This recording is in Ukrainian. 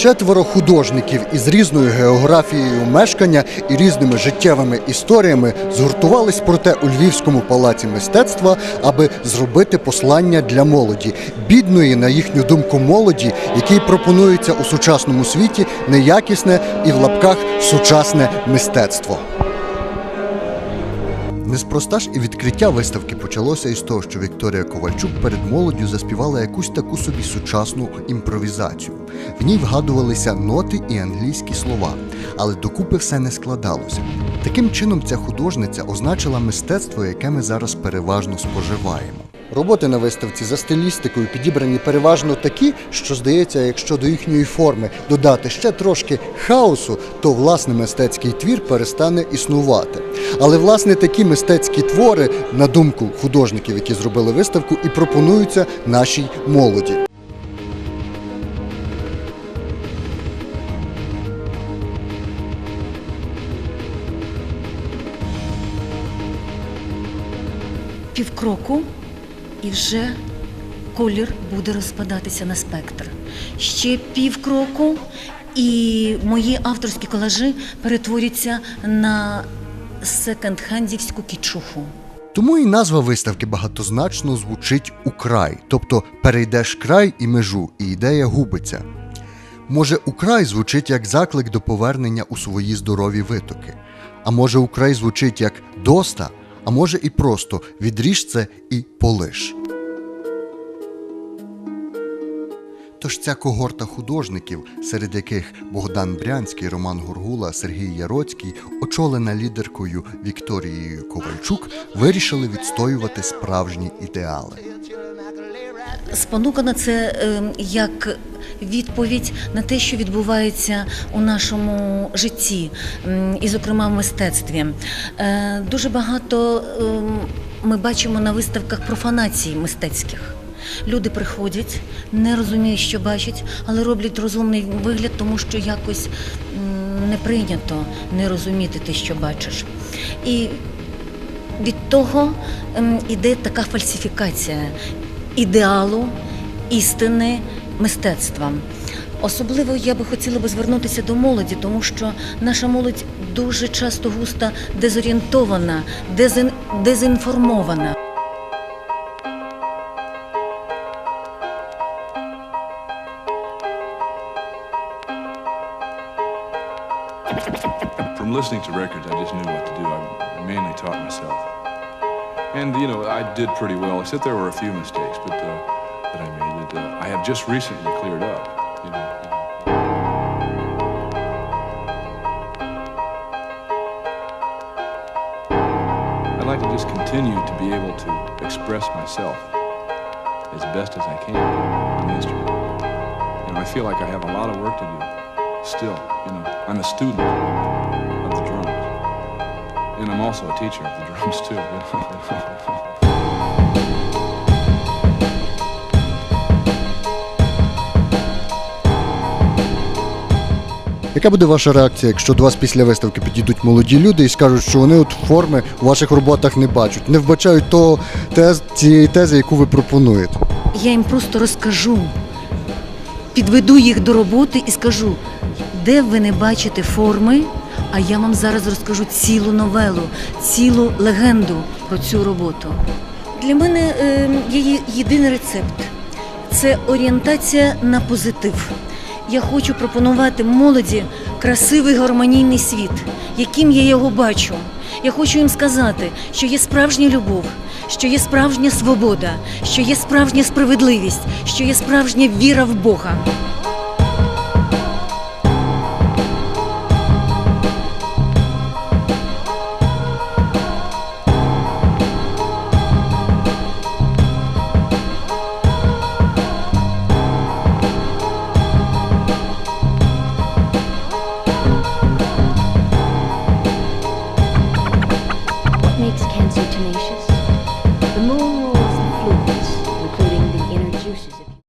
Четверо художників із різною географією мешкання і різними життєвими історіями згуртувались проте у Львівському палаці мистецтва, аби зробити послання для молоді, бідної, на їхню думку, молоді, якій пропонується у сучасному світі неякісне і в лапках сучасне мистецтво. Неспроста ж і відкриття виставки почалося із того, що Вікторія Ковальчук перед молоддю заспівала якусь таку собі сучасну імпровізацію. В ній вгадувалися ноти і англійські слова, але докупи все не складалося. Таким чином, ця художниця означила мистецтво, яке ми зараз переважно споживаємо. Роботи на виставці за стилістикою підібрані переважно такі, що здається, якщо до їхньої форми додати ще трошки хаосу, то власне мистецький твір перестане існувати. Але власне такі мистецькі твори, на думку художників, які зробили виставку, і пропонуються нашій молоді. півкроку і вже колір буде розпадатися на спектр. Ще півкроку, і мої авторські колажі перетворяться на секонд-хендівську кічуху. Тому і назва виставки багатозначно звучить украй, тобто перейдеш край і межу, і ідея губиться. Може, украй звучить як заклик до повернення у свої здорові витоки. А може, украй звучить як доста, а може і просто відріж це і полиш. Тож ця когорта художників, серед яких Богдан Брянський, Роман Гургула, Сергій Яроцький, очолена лідеркою Вікторією Ковальчук, вирішили відстоювати справжні ідеали. Спонукано це е, як відповідь на те, що відбувається у нашому житті, і, зокрема, в мистецтві. Е, Дуже багато ем, ми бачимо на виставках профанацій мистецьких. Люди приходять, не розуміють, що бачать, але роблять розумний вигляд, тому що якось не прийнято не розуміти те, що бачиш. І від того ем, іде така фальсифікація ідеалу, істини, мистецтва. Особливо я би хотіла би звернутися до молоді, тому що наша молодь дуже часто густо дезорієнтована, дезін, дезінформована. From listening to records, I just knew what to do. I mainly taught myself. And, you know, I did pretty well, except there were a few mistakes but, uh, that I made that uh, I have just recently cleared up. You know, I'd like to just continue to be able to express myself as best as I can on the instrument. You know, I feel like I have a lot of work to do still. You know, I'm a student of the drums. And I'm also a teacher of the drums, too. you know. Яка буде ваша реакція, якщо до вас після виставки підійдуть молоді люди і скажуть, що вони от форми у ваших роботах не бачать, не вбачають того тез, цієї тези, яку ви пропонуєте? Я їм просто розкажу, підведу їх до роботи і скажу, де ви не бачите форми, а я вам зараз розкажу цілу новелу, цілу легенду про цю роботу. Для мене е, є єдиний рецепт це орієнтація на позитив. Я хочу пропонувати молоді красивий гармонійний світ, яким я його бачу. Я хочу їм сказати, що є справжня любов, що є справжня свобода, що є справжня справедливість, що є справжня віра в Бога.